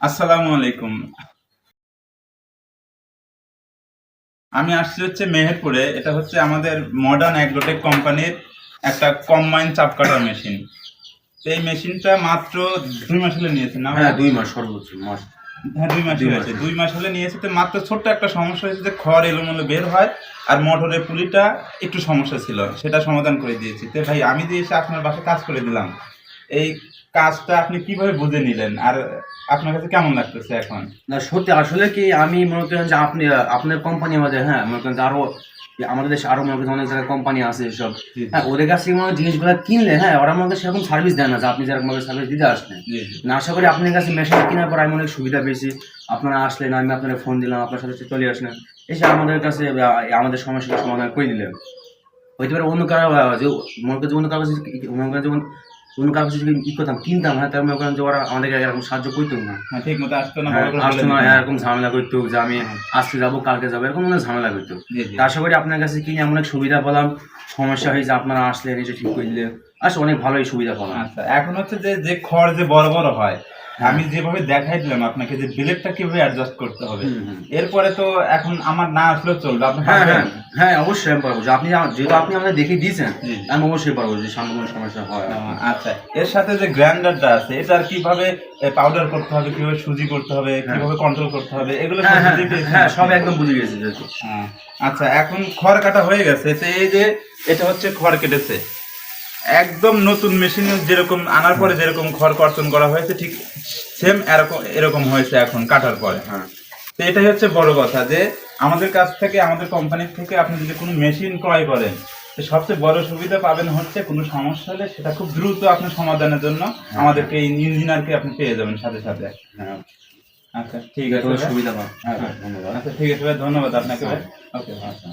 আসসালামু আলাইকুম। আমি আসছি হচ্ছে মেহেরপুরে। এটা হচ্ছে আমাদের মডার্ন অ্যাগ্রোটেক কোম্পানির একটা কম্বাইন চাপ কাটার মেশিন এই মেশিনটা মাত্র দুই মাস হলে নিয়েছে না? হ্যাঁ দুই মাস সর্বোচ্চ মাস। হ্যাঁ দুই মাস হয়েছে দুই মাস হলে নিয়েছে তো মাত্র ছোট্ট একটা সমস্যা হয়েছে যে খড় এলোমেলো বের হয় আর মোটরের পুলিটা একটু সমস্যা ছিল সেটা সমাধান করে দিয়েছি। তো ভাই আমি যে এসে আপনার বাসায় কাজ করে দিলাম এই কাজটা আপনি কীভাবে বুঝে নিলেন? আর আপনার কাছে কেমন লাগতেছে এখন? না সত্যি আসলে কি আমি মনে করেন যে আপনি আপনার কোম্পানি আমাদের হ্যাঁ মনে করেন যে আরও আমাদের দেশে আরও মনে করেন অনেক জায়গায় কোম্পানি আছে এসব। হ্যাঁ ওদের কাছ থেকে মনে জিনিসগুলো কিনলে হ্যাঁ ওরা আমাকে সেরকম সার্ভিস দেয় না যে আপনি যেরকম ভাবে সার্ভিস দিতে আসলেন। না আশা করি আপনার কাছে মেশিন কেনার পর আমি অনেক সুবিধা পেয়েছি। আপনারা আসলেন আমি আপনার ফোন দিলাম আপনার সাথে চলে আসলেন। এসে আমাদের কাছে আমাদের সমস্যাটা সমাধান করে দিলেন। হইতে পারে অন্য কারও যে মনে করেন যে অন্য কারও মনে যেমন অন্য কারও কিছু ই করতাম কিনতাম হ্যাঁ মনে যে ওরা আমাদেরকে এরকম সাহায্য করতো না। হ্যাঁ ঠিক মতো আসতো না হ্যাঁ, আসতো না এরকম ঝামেলা করতো যে আমি আজকে যাব কালকে যাব এরকম অনেক ঝামেলা করতো। আশা করি আপনার কাছে কিনে এমন এক সুবিধা পেলাম? সমস্যা হয়েছে আপনারা আসলেন এসে ঠিক করে দিলেন আসলে অনেক ভালোই সুবিধা পেলাম। আচ্ছা এখন হচ্ছে যে যে খড় যে বড় বড় হয় আমি যেভাবে দেখাই দিলাম আপনাকে যে ব্লেডটা কীভাবে অ্যাডজাস্ট করতে হবে। এরপরে তো এখন আমার না আসলেও চলবে আপনি হ্যাঁ হ্যাঁ হ্যাঁ অবশ্যই আমি পারব। যে আপনি যেহেতু আপনি আমাদের দেখে দিয়েছেন আমি অবশ্যই পারব যে সামনে কোনো সমস্যা হয়। আচ্ছা। এর সাথে যে গ্রাইন্ডারটা আছে এটার কীভাবে পাউডার করতে হবে কীভাবে সুজি করতে হবে কীভাবে কন্ট্রোল করতে হবে এগুলো হ্যাঁ সব হ্যাঁ হ্যাঁ একদম বুঝে গেছি হ্যাঁ। আচ্ছা এখন খড় কাটা হয়ে গেছে তো এই যে এটা হচ্ছে খড় কেটেছে। একদম নতুন মেশিন যেরকম আনার পরে যেরকম খড় কর্তন করা হয়েছে ঠিক সেম এরকম এরকম হয়েছে এখন কাটার পরে। হ্যাঁ। তো এটাই হচ্ছে বড় কথা যে আমাদের কাছ থেকে আমাদের কোম্পানির থেকে আপনি যদি কোনো মেশিন ক্রয় করেন তো সবচেয়ে বড় সুবিধা পাবেন হচ্ছে কোনো সমস্যা হলে সেটা খুব দ্রুত আপনি সমাধানের জন্য আমাদেরকে এই ইঞ্জিনিয়ারকে আপনি পেয়ে যাবেন সাথে সাথে। হ্যাঁ। আচ্ছা ঠিক আছে সুবিধা পাবো হ্যাঁ ধন্যবাদ। আচ্ছা ঠিক আছে ভাই ধন্যবাদ আপনাকে ভাই। ওকে আচ্ছা